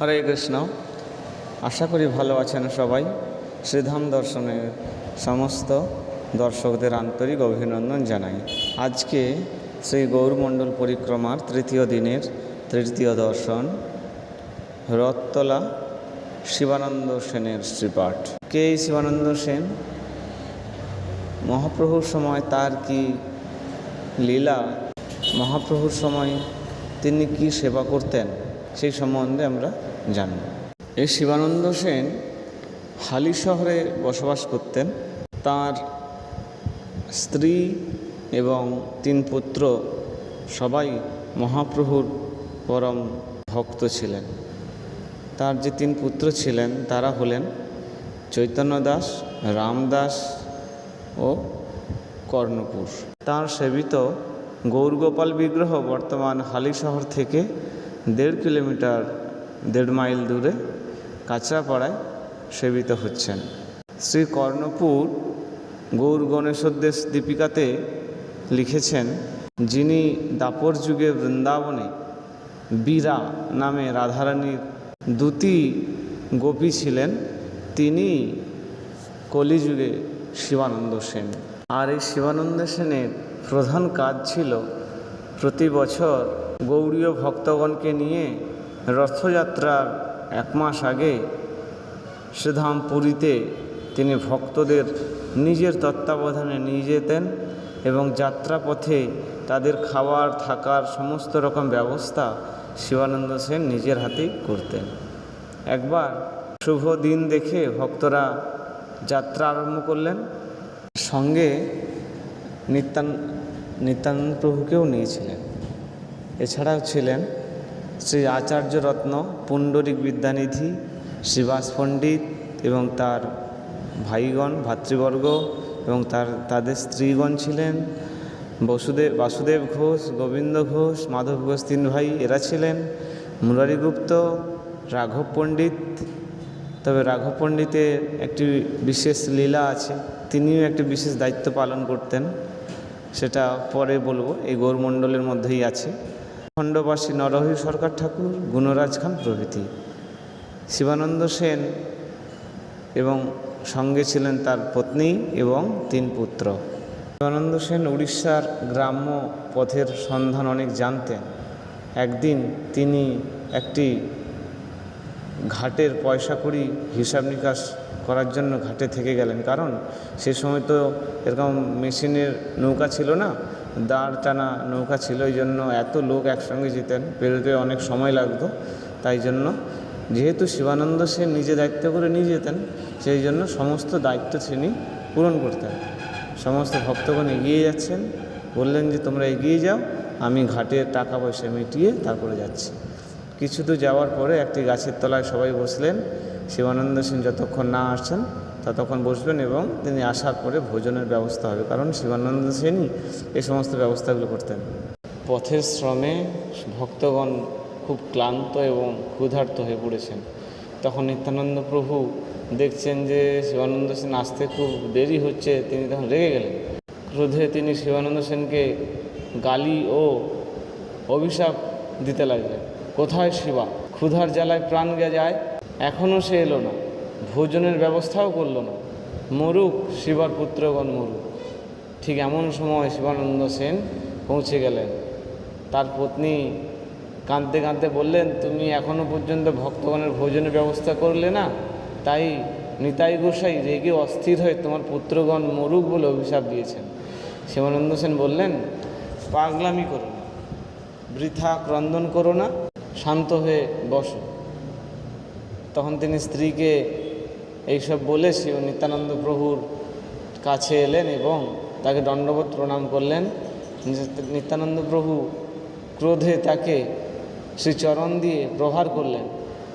হরে কৃষ্ণ। আশা করি ভালো আছেন সবাই। শ্রীধাম দর্শনের সমস্ত দর্শকদের আন্তরিক অভিনন্দন জানাই। আজকে শ্রী গৌরমণ্ডল পরিক্রমার তৃতীয় দিনের তৃতীয় দর্শন, রথতলা শিবানন্দ সেনের শ্রীপাঠ। কে এই শিবানন্দ সেন? মহাপ্রভুর সময় তার কি লীলা? মহাপ্রভুর সময় তিনি কি সেবা করতেন? সেই সম্বন্ধে আমরা জানব। এই শিবানন্দ সেন হালি শহরে বসবাস করতেন। তার স্ত্রী এবং তিন পুত্র সবাই মহাপ্রভুর পরম ভক্ত ছিলেন। তার যে তিন পুত্র ছিলেন, তারা হলেন চৈতন্য দাস রামদাস ও কর্ণপুর। তার সেবিত গৌরগোপাল বিগ্রহ বর্তমান হালি শহর থেকে দেড় কিলোমিটার, দেড় মাইল দূরে কাঁচরাপাড়ায় সেবিত হচ্ছেন। শ্রী কর্ণপুর গৌর গণেশোদ্দেশ দীপিকাতে লিখেছেন, যিনি দাপর যুগে বৃন্দাবনে বীরা নামে রাধারানীর দুটি গোপী ছিলেন, তিনি কলিযুগে শিবানন্দ সেন। আর এই শিবানন্দ সেনের প্রধান কাজ ছিল প্রতি বছর গৌড়ীয় ভক্তগণকে নিয়ে রথযাত্রার এক মাস আগে শ্রীধাম পুরীতে তিনি ভক্তদের নিজের তত্ত্বাবধানে নিয়ে যেতেন এবং যাত্রাপথে তাদের খাওয়ার, থাকার সমস্ত রকম ব্যবস্থা শিবানন্দ সেন নিজের হাতেই করতেন। একবার শুভ দিন দেখে ভক্তরা যাত্রা আরম্ভ করলেন। সঙ্গে নিত্যান, নিত্যানন্দ প্রভুকেও নিয়েছিলেন। এছাড়াও ছিলেন শ্রী আচার্য রত্ন পুণ্ডরিক বিদ্যানিধি শ্রীবাস পণ্ডিত এবং তার ভাইগণ, ভাতৃবর্গ এবং তার, তাদের স্ত্রীগণ ছিলেন। বসুদেব, বাসুদেব ঘোষ, গোবিন্দ ঘোষ, মাধব ঘোষ তিন ভাই এরা ছিলেন। মুরারি গুপ্ত রাঘব পণ্ডিত, তবে রাঘব পণ্ডিতের একটি বিশেষ লীলা আছে, তিনিও একটি বিশেষ দায়িত্ব পালন করতেন। সেটা পরে বলব, এই গৌরমণ্ডলের মধ্যেই আছে। খণ্ডবাসী নরহরি সরকার ঠাকুর, গুণরাজ খান প্রভৃতি। শিবানন্দ সেন এবং সঙ্গে ছিলেন তার পত্নী এবং তিন পুত্র। শিবানন্দ সেন উড়িষ্যার গ্রাম্য পথের সন্ধান অনেক জানতেন। একদিন তিনি একটি ঘাটের পয়সা করি হিসাব নিকাশ করার জন্য ঘাটে থেকে গেলেন। কারণ সে সময় তো এরকম মেশিনের নৌকা ছিল না। দাঁড় টানা নৌকা ছিল ওই জন্য এত লোক একসঙ্গে যেতেন পেরোতে অনেক সময় লাগতো। তাই জন্য যেহেতু শিবানন্দ সেন নিজে দায়িত্ব করে নিয়ে যেতেন, সেই জন্য সমস্ত দায়িত্ব তিনি পূরণ করতেন। সমস্ত ভক্তগণ এগিয়ে যাচ্ছেন, বললেন যে, তোমরা এগিয়ে যাও, আমি ঘাটের টাকা পয়সা মিটিয়ে তারপরে যাচ্ছি। কিছু দূর যাওয়ার পরে একটি গাছের তলায় সবাই বসলেন। শিবানন্দ সেন যতক্ষণ না আসছেন, ততক্ষণ বসবেন এবং তিনি আসার পরে ভোজনের ব্যবস্থা হবে। কারণ শিবানন্দ সেনই এই সমস্ত ব্যবস্থাগুলো করতেন। পথের শ্রমে ভক্তগণ খুব ক্লান্ত এবং ক্ষুধার্ত হয়ে পড়েছেন। তখন নিত্যানন্দ প্রভু দেখছেন যে শিবানন্দ সেন আসতে খুব দেরি হচ্ছে, তিনি তখন রেগে গেলেন। ক্রোধে তিনি শিবানন্দ সেনকে গালি ও অভিশাপ দিতে লাগলেন। কোথায় শিবা? ক্ষুধার জ্বালায় প্রাণ গে যায় এখনও সে এলো না। ভোজনের ব্যবস্থাও করল না। মরুক, শিবার পুত্রগণ মরুক। ঠিক এমন সময় শিবানন্দ সেন পৌঁছে গেলেন। তার পত্নী কাঁদতে কাঁদতে বললেন, তুমি এখনও পর্যন্ত ভক্তগণের ভোজনের ব্যবস্থা করলে না? তাই নিতাই গোসাই রেগে অস্থির হয়ে তোমার পুত্রগণ মরুক বলে অভিশাপ দিয়েছেন। শিবানন্দ সেন বললেন, পাগলামি করো না। বৃথা ক্রন্দন করো না। শান্ত হয়ে বসো। তখন তিনি স্ত্রীকে এইসব বলে শিব নিত্যানন্দ প্রভুর কাছে এলেন এবং তাকে দণ্ডবোধ প্রণাম করলেন। নিত্যানন্দ প্রভু ক্রোধে তাকে শ্রীচরণ দিয়ে প্রহার করলেন।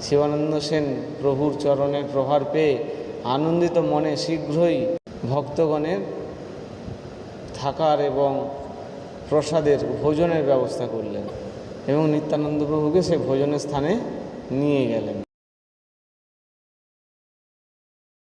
শিবানন্দ সেন প্রভুর চরণের প্রহার পেয়ে আনন্দিত মনে শীঘ্রই ভক্তগণের থাকার এবং প্রসাদের ভোজনের ব্যবস্থা করলেন এবং নিত্যানন্দ প্রভুকে সে ভোজনের স্থানে নিয়ে গেলেন।